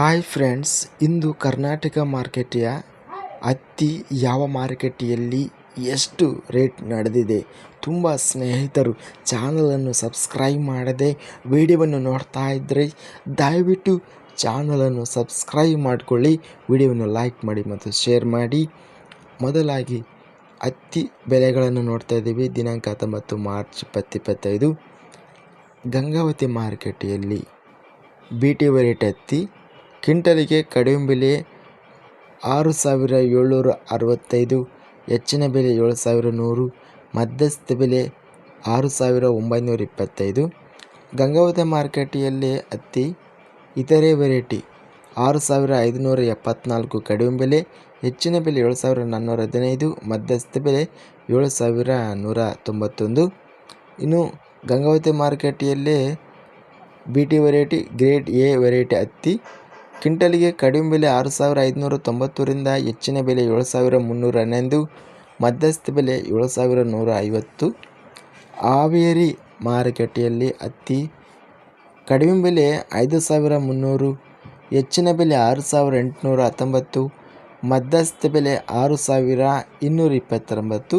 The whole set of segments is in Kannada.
ಹಾಯ್ ಫ್ರೆಂಡ್ಸ್ ಇಂದು ಕರ್ನಾಟಕ ಮಾರ್ಕೆಟಿಯ ಹತ್ತಿ ಯಾವ ಮಾರುಕಟ್ಟೆಯಲ್ಲಿ ಎಷ್ಟು ರೇಟ್ ನಡೆದಿದೆ? ತುಂಬ ಸ್ನೇಹಿತರು ಚಾನಲನ್ನು ಸಬ್ಸ್ಕ್ರೈಬ್ ಮಾಡದೆ ವಿಡಿಯೋವನ್ನು ನೋಡ್ತಾ ಇದ್ದರೆ ದಯವಿಟ್ಟು ಚಾನಲನ್ನು ಸಬ್ಸ್ಕ್ರೈಬ್ ಮಾಡಿಕೊಳ್ಳಿ, ವಿಡಿಯೋವನ್ನು ಲೈಕ್ ಮಾಡಿ ಮತ್ತು ಶೇರ್ ಮಾಡಿ. ಮೊದಲಾಗಿ ಹತ್ತಿ ಬೆಲೆಗಳನ್ನು ನೋಡ್ತಾ ಇದ್ದೀವಿ. ದಿನಾಂಕ ಹತ್ತೊಂಬತ್ತು ಮಾರ್ಚ್ ಇಪ್ಪತ್ತು ಇಪ್ಪತ್ತೈದು. ಗಂಗಾವತಿ ಮಾರುಕಟ್ಟೆಯಲ್ಲಿ ಬಿ ಟಿ ವೆರೈಟಿ ಹತ್ತಿ ಕ್ವಿಂಟಲಿಗೆ ಕಡಿಮೆ ಬೆಲೆ ಆರು ಸಾವಿರ ಏಳ್ನೂರ ಅರವತ್ತೈದು, ಹೆಚ್ಚಿನ ಬೆಲೆ ಏಳು ಸಾವಿರ ನೂರು ಮಧ್ಯಸ್ಥ ಬೆಲೆ ಆರು ಸಾವಿರ ಒಂಬೈನೂರ ಇಪ್ಪತ್ತೈದು. ಗಂಗಾವತಿ ಮಾರ್ಕೆಟಿಯಲ್ಲಿ ಹತ್ತಿ ಇತರೆ ವೆರೈಟಿ ಆರು ಸಾವಿರ ಐದುನೂರ ಎಪ್ಪತ್ತ್ನಾಲ್ಕು ಕಡಿಮೆ ಬೆಲೆ, ಹೆಚ್ಚಿನ ಬೆಲೆ ಏಳು ಸಾವಿರ ನಾನ್ನೂರ ಹದಿನೈದು ಮಧ್ಯಸ್ಥ ಬೆಲೆ ಏಳು ಸಾವಿರ ನೂರ ತೊಂಬತ್ತೊಂದು. ಇನ್ನು ಗಂಗಾವತಿ ಮಾರುಕಟ್ಟೆಯಲ್ಲಿ B T variety grade A variety ಹತ್ತಿ ಕ್ವಿಂಟಲಿಗೆ ಕಡಿಮೆ ಬೆಲೆ ಆರು ಸಾವಿರ ಐದುನೂರ ತೊಂಬತ್ತರಿಂದ ಹೆಚ್ಚಿನ ಬೆಲೆ ಏಳು ಸಾವಿರ ಮುನ್ನೂರ ಹನ್ನೊಂದು, ಮಧ್ಯಸ್ಥ ಬೆಲೆ ಏಳು ಸಾವಿರ ನೂರ ಐವತ್ತು. ಹಾವೇರಿ ಮಾರುಕಟ್ಟೆಯಲ್ಲಿ ಹತ್ತಿ ಕಡಿಮೆ ಬೆಲೆ ಐದು ಸಾವಿರ ಮುನ್ನೂರು, ಹೆಚ್ಚಿನ ಬೆಲೆ ಆರು ಸಾವಿರ ಎಂಟುನೂರ ಹತ್ತೊಂಬತ್ತು, ಮಧ್ಯಸ್ಥ ಬೆಲೆ ಆರು ಸಾವಿರ ಇನ್ನೂರ ಇಪ್ಪತ್ತೊಂಬತ್ತು.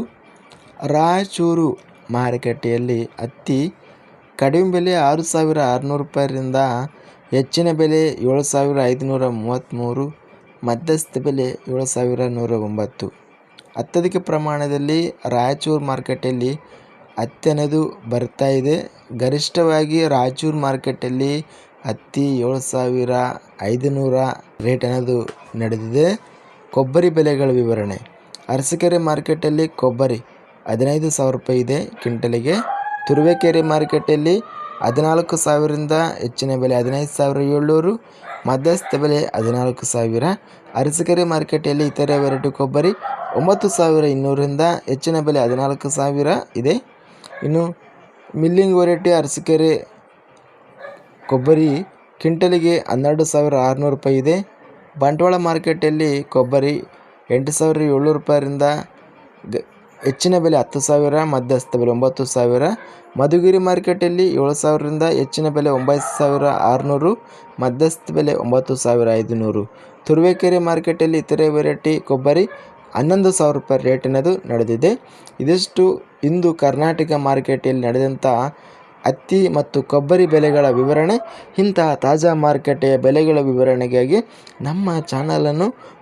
ರಾಯಚೂರು ಮಾರುಕಟ್ಟೆಯಲ್ಲಿ ಹತ್ತಿ ಕಡಿಮೆ ಬೆಲೆ ಆರು ಸಾವಿರ ಆರುನೂರು ರೂಪಾಯಿರಿಂದ ಹೆಚ್ಚಿನ ಬೆಲೆ ಏಳು ಸಾವಿರ ಐದುನೂರ ಮೂವತ್ತ್ಮೂರು, ಮಧ್ಯಸ್ಥ ಬೆಲೆ ಏಳು ಸಾವಿರ ನೂರ ಒಂಬತ್ತು. ಅತ್ಯಧಿಕ ಪ್ರಮಾಣದಲ್ಲಿ ರಾಯಚೂರು ಮಾರುಕಟ್ಟೆಯಲ್ಲಿ ಹತ್ತಿ ಅನ್ನೋದು ಬರ್ತಾ ಇದೆ. ಗರಿಷ್ಠವಾಗಿ ರಾಯಚೂರು ಮಾರ್ಕೆಟಲ್ಲಿ ಹತ್ತಿ ಏಳು ಸಾವಿರ ಐದುನೂರ ರೇಟ್ ಅನ್ನೋದು ನಡೆದಿದೆ. ಕೊಬ್ಬರಿ ಬೆಲೆಗಳ ವಿವರಣೆ. ಅರಸೀಕೆರೆ ಮಾರ್ಕೆಟಲ್ಲಿ ಕೊಬ್ಬರಿ ಹದಿನೈದು ಸಾವಿರ ರೂಪಾಯಿ ಇದೆ ಕ್ವಿಂಟಲಿಗೆ. ತುರುವೇಕೆರೆ ಮಾರುಕಟ್ಟೆಯಲ್ಲಿ ಹದಿನಾಲ್ಕು ಸಾವಿರದಿಂದ ಹೆಚ್ಚಿನ ಬೆಲೆ ಹದಿನೈದು ಸಾವಿರ ಏಳ್ನೂರು ಮಧ್ಯಸ್ಥ ಬೆಲೆ ಹದಿನಾಲ್ಕು ಸಾವಿರ, ಅರಸಿಕೆರೆ ಮಾರುಕಟ್ಟೆಯಲ್ಲಿ ಇತರೆ ವೆರೈಟಿ ಕೊಬ್ಬರಿ ಒಂಬತ್ತು ಸಾವಿರ ಇನ್ನೂರರಿಂದ ಹೆಚ್ಚಿನ ಬೆಲೆ ಹದಿನಾಲ್ಕು ಸಾವಿರ ಇದೆ. ಇನ್ನು ಮಿಲ್ಲಿಂಗ್ ವೆರೈಟಿ ಅರಸಿಕೆರೆ ಕೊಬ್ಬರಿ ಕ್ವಿಂಟಲಿಗೆ ಹನ್ನೆರಡು ಸಾವಿರ ಆರುನೂರು ರೂಪಾಯಿ ಇದೆ. ಬಂಟ್ವಾಳ ಮಾರ್ಕೆಟಲ್ಲಿ ಕೊಬ್ಬರಿ ಎಂಟು ಸಾವಿರ ಏಳ್ನೂರು ರೂಪಾಯಿಂದ ಹೆಚ್ಚಿನ ಬೆಲೆ ಹತ್ತು ಸಾವಿರ, ಮಧ್ಯಸ್ಥ ಬೆಲೆ ಒಂಬತ್ತು ಸಾವಿರ. ಮಧುಗಿರಿ ಮಾರ್ಕೆಟಲ್ಲಿ ಏಳು ಸಾವಿರದಿಂದ ಹೆಚ್ಚಿನ ಬೆಲೆ ಒಂಬತ್ತು ಸಾವಿರ ಆರುನೂರು, ಮಧ್ಯಸ್ಥ ಬೆಲೆ ಒಂಬತ್ತು ಸಾವಿರ ಐದುನೂರು. ತುರುವೇಕೆರೆ ಮಾರ್ಕೆಟಲ್ಲಿ ಇತರೆ ವೆರೈಟಿ ಕೊಬ್ಬರಿ ಹನ್ನೊಂದು ಸಾವಿರ ರೂಪಾಯಿ ರೇಟ್ ಅನ್ನೋದು ನಡೆದಿದೆ. ಇದಿಷ್ಟು ಇಂದು ಕರ್ನಾಟಕ ಮಾರ್ಕೆಟಲ್ಲಿ ನಡೆದಂಥ ಹತ್ತಿ ಮತ್ತು ಕೊಬ್ಬರಿ ಬೆಲೆಗಳ ವಿವರಣೆ. ಇಂತಹ ತಾಜಾ ಮಾರುಕಟ್ಟೆಯ ಬೆಲೆಗಳ ವಿವರಣೆಗಾಗಿ ನಮ್ಮ ಚಾನಲನ್ನು